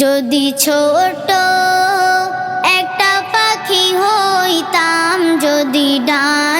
যদি ছোট একটা পাখি হইতাম যদি ডানা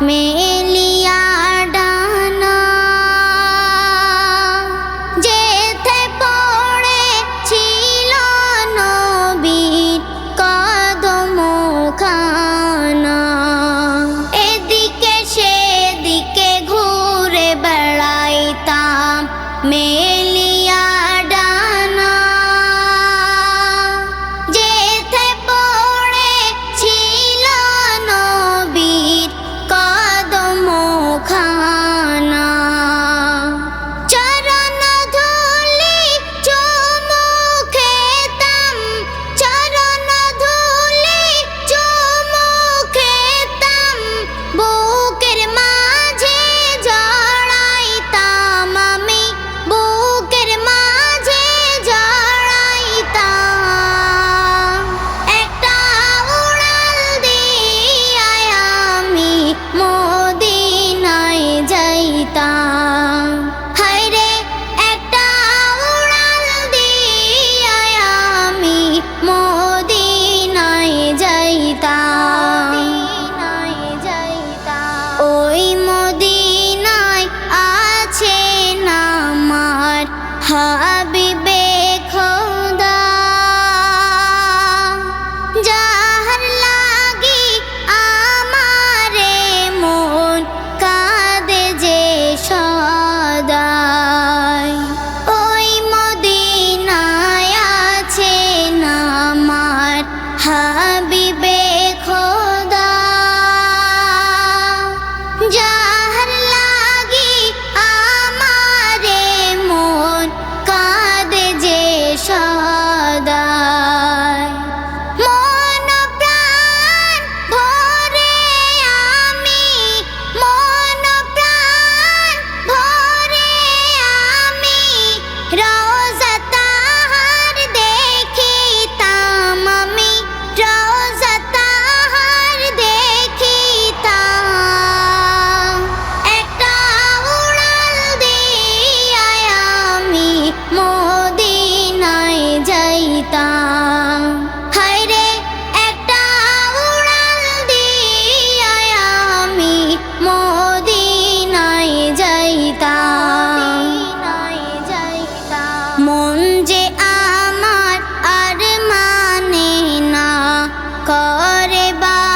me. bye.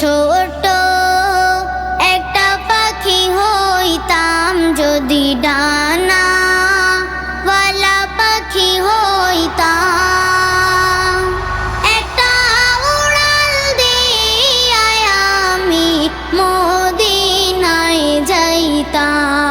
ছোট একটা পাখি হইতাম যদি ডানা পাখি হইতাম। একটা উড়াল দিয়ে আমি মদিনায় যাইতাম।